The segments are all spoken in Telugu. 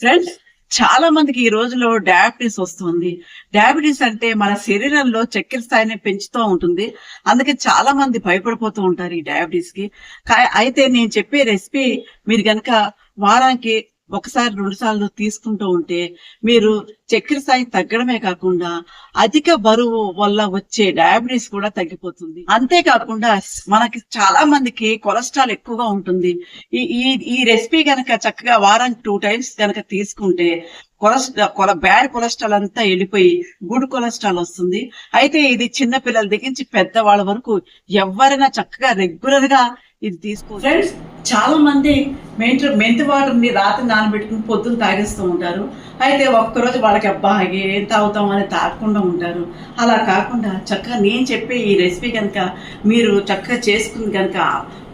ఫ్రెండ్స్ చాలా మందికి ఈ రోజులో డయాబెటీస్ వస్తుంది. డయాబెటీస్ అంటే మన శరీరంలో చక్కెర స్థాయిని పెంచుతూ ఉంటుంది. అందుకే చాలా మంది భయపడిపోతూ ఉంటారు ఈ డయాబెటీస్కి. అయితే నేను చెప్పే రెసిపీ మీరు గనక వారానికి ఒకసారి రెండు సార్లు తీసుకుంటూ ఉంటే మీరు చక్కెర స్థాయి తగ్గడమే కాకుండా అధిక బరువు వల్ల వచ్చే డయాబెటీస్ కూడా తగ్గిపోతుంది. అంతేకాకుండా మనకి చాలా మందికి కొలెస్ట్రాల్ ఎక్కువగా ఉంటుంది. ఈ ఈ ఈ రెసిపీ గనక చక్కగా వారానికి టూ టైమ్స్ గనక తీసుకుంటే కొలెస్ట్రాల్ కొల బ్యాడ్ కొలెస్ట్రాల్ అంతా వెళ్ళిపోయి గుడ్ కొలెస్ట్రాల్ వస్తుంది. అయితే ఇది చిన్న పిల్లల దగ్గర నుంచి పెద్దవాళ్ళ వరకు ఎవరైనా చక్కగా రెగ్యులర్గా ఇది తీసుకో ఫ్రెండ్స్ చాలా మంది మెంటు మెంతి వాటర్ని రాత్రి నానబెట్టుకుని పొద్దున్న తాగేస్తూ ఉంటారు. అయితే ఒక్కరోజు వాళ్ళకి అబ్బా ఏం తాగుతాం? అని తాగకుండా ఉంటారు. అలా కాకుండా చక్కగా నేను చెప్పే ఈ రెసిపీ కనుక మీరు చక్కగా చేసుకుని కనుక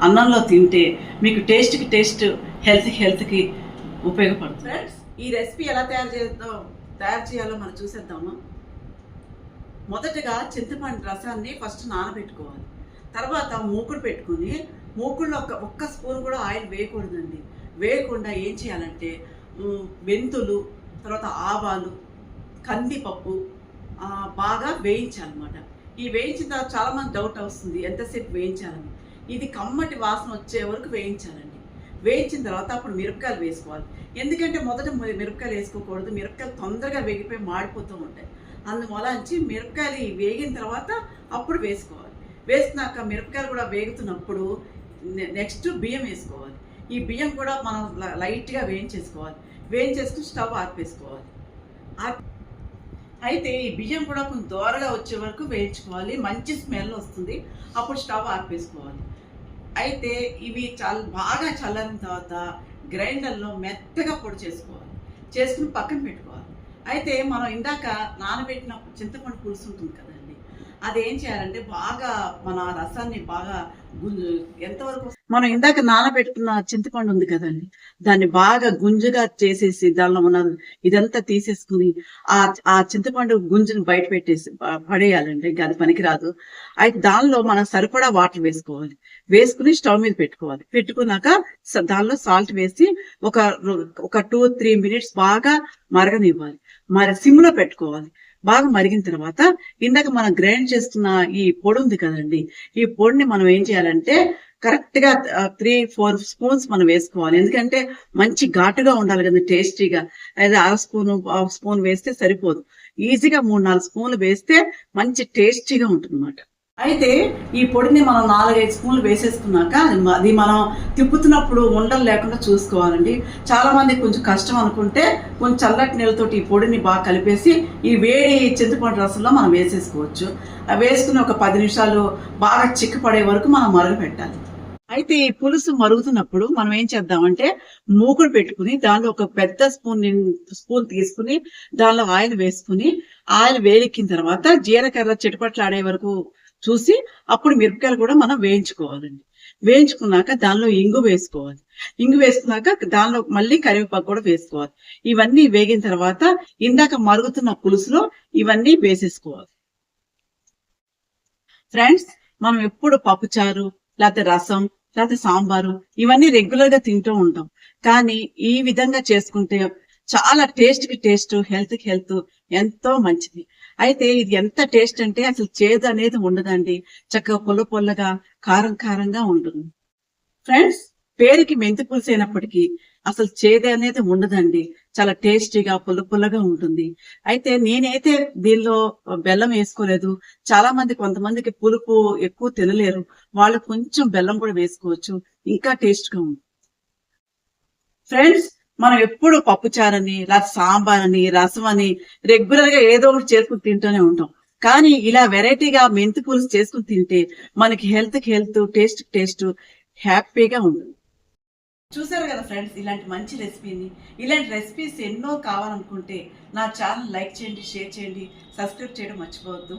అన్నంలో తింటే మీకు టేస్ట్కి టేస్ట్ హెల్త్కి హెల్త్కి ఉపయోగపడుతుంది. ఫ్రెండ్స్ ఈ రెసిపీ ఎలా తయారు చేద్దాం తయారు చేయాలో మనం చూసేద్దామా? మొదటగా చింతపండు రసాన్ని ఫస్ట్ నానబెట్టుకోవాలి. తర్వాత మూకుడు పెట్టుకుని మూకుడులో ఒక ఒక్క స్పూన్ కూడా ఆయిల్ వేయకూడదండి. వేయకుండా ఏం చేయాలంటే మెంతులు తర్వాత ఆవాలు కందిపప్పు బాగా వేయించాలన్నమాట. ఈ వేయించిన తర్వాత చాలామంది డౌట్ వస్తుంది ఎంతసేపు వేయించాలని. ఇది కమ్మటి వాసన వచ్చే వరకు వేయించాలండి. వేయించిన తర్వాత అప్పుడు మిరపకాయలు వేసుకోవాలి. ఎందుకంటే మొదట మిరపకాయలు వేసుకోకూడదు మిరపకాయలు తొందరగా వేగిపోయి మాడిపోతూ ఉంటాయి. అందువలంచి మిరపకాయలు వేగిన తర్వాత అప్పుడు వేసుకోవాలి. వేసినాక మిరపకాయలు కూడా వేగుతున్నప్పుడు నెక్స్ట్ బియ్యం వేసుకోవాలి. ఈ బియ్యం కూడా మనం లైట్గా వేయించేసుకోవాలి. వేయించేసుకుని స్టవ్ ఆర్పేసుకోవాలి అయితే ఈ బియ్యం కూడా కొంచెం దోరగా వచ్చే వరకు వేయించుకోవాలి. మంచి స్మెల్ వస్తుంది. అప్పుడు స్టవ్ ఆర్పేసుకోవాలి అయితే ఇవి చల్ బాగా చల్లని తర్వాత గ్రైండర్లో మెత్తగా పొడి చేసుకోవాలి. చేసుకుని పక్కన పెట్టుకోవాలి. అయితే మనం ఇందాక నానబెట్టిన చింతపండు పులుసు ఉంటుంది కదా? అది ఏం చేయాలంటే బాగా మన రసాన్ని బాగా గుంజు ఎంతవరకు మనం ఇందాక నానబెట్టుకున్న చింతపండు ఉంది కదండి దాన్ని బాగా గుంజుగా చేసేసి దానిలో ఉన్న ఇదంతా తీసేసుకుని ఆ ఆ చింతపండు గుంజుని బయట పెట్టేసి పడేయాలండి అది పనికిరాదు. అయితే దానిలో మనం సరిపడా వాటర్ వేసుకోవాలి. వేసుకుని స్టవ్ మీద పెట్టుకోవాలి. పెట్టుకున్నాక దానిలో సాల్ట్ వేసి ఒక ఒక టూ త్రీ మినిట్స్ బాగా మరగనివ్వాలి. మరి సిమ్లో పెట్టుకోవాలి. బాగా మరిగిన తర్వాత ఇందాక మనం గ్రైండ్ చేస్తున్న ఈ పొడి ఉంది కదండి ఈ పొడిని మనం ఏం చేయాలంటే కరెక్ట్గా త్రీ ఫోర్ స్పూన్స్ మనం వేసుకోవాలి. ఎందుకంటే మంచి ఘాటుగా ఉండాలి కదా టేస్టీగా. అయితే అర స్పూన్ హాఫ్ స్పూన్ వేస్తే సరిపోదు. ఈజీగా మూడు నాలుగు స్పూన్లు వేస్తే మంచి టేస్టీగా ఉంటుంది అయితే ఈ పొడిని మనం నాలుగైదు స్పూన్లు వేసేసుకున్నాక అది మనం తిప్పుతున్నప్పుడు ఉండలు లేకుండా చూసుకోవాలండి. చాలా మంది కొంచెం కష్టం అనుకుంటే కొంచెం చల్లటి నీళ్ళతోటి ఈ పొడిని బాగా కలిపేసి ఈ వేడి చింతపండు రసంలో మనం వేసేసుకోవచ్చు. వేసుకుని ఒక పది నిమిషాలు బాగా చిక్కపడే వరకు మనం మరగపెట్టాలి అయితే ఈ పులుసు మరుగుతున్నప్పుడు మనం ఏం చేద్దామంటే మూకుడు పెట్టుకుని దానిలో ఒక పెద్ద స్పూన్ స్పూన్ తీసుకుని దానిలో ఆయిల్ వేసుకుని ఆయిల్ వేడెక్కిన తర్వాత జీలకర్ర చెట్టుపట్లు ఆడే వరకు చూసి అప్పుడు మిరపకాయలు కూడా మనం వేయించుకోవాలండి. వేయించుకున్నాక దానిలో ఇంగు వేసుకోవాలి. ఇంగు వేసుకున్నాక దానిలో మళ్ళీ కరివేపాకు కూడా వేసుకోవాలి. ఇవన్నీ వేగిన తర్వాత ఇందాక మరుగుతున్న పులుసులో ఇవన్నీ వేసేసుకోవాలి. ఫ్రెండ్స్ మనం ఎప్పుడు పప్పుచారు లేకపోతే రసం లేకపోతే సాంబారు ఇవన్నీ రెగ్యులర్గా తింటూ ఉంటాం. కానీ ఈ విధంగా చేసుకుంటే చాలా టేస్ట్కి టేస్ట్ హెల్త్కి హెల్త్ ఎంతో మంచిది. అయితే ఇది ఎంత టేస్ట్ అంటే అసలు చేదు అనేది ఉండదండి. చక్కగా పొల్ల పొల్లగా కారం కారంగా ఉంటుంది. ఫ్రెండ్స్ పేరుకి మెంతి పులుసు అయినప్పటికీ అసలు చేదు అనేది ఉండదండి. చాలా టేస్టీగా పుల్ల పుల్లగా ఉంటుంది. అయితే నేనైతే దీనిలో బెల్లం వేసుకోలేదు. చాలా మంది కొంతమందికి పులుపు ఎక్కువ తినలేరు. వాళ్ళు కొంచెం బెల్లం కూడా వేసుకోవచ్చు. ఇంకా టేస్ట్గా ఉంది ఫ్రెండ్స్ మనం ఎప్పుడు పప్పుచారని లేకపోతే సాంబార్ అని రసం అని రెగ్యులర్గా ఏదో ఒకటి చేసుకుని తింటూనే ఉంటాం. కానీ ఇలా వెరైటీగా మెంతి పులుసు చేసుకుని తింటే మనకి హెల్త్కి హెల్త్ టేస్ట్ టేస్ట్ హ్యాపీగా ఉంటుంది. చూసారు కదా ఫ్రెండ్స్ ఇలాంటి మంచి రెసిపీని ఇలాంటి రెసిపీస్ ఎన్నో కావాలనుకుంటే నా ఛానల్ లైక్ చేయండి షేర్ చేయండి సబ్స్క్రైబ్ చేయడం మర్చిపోవద్దు.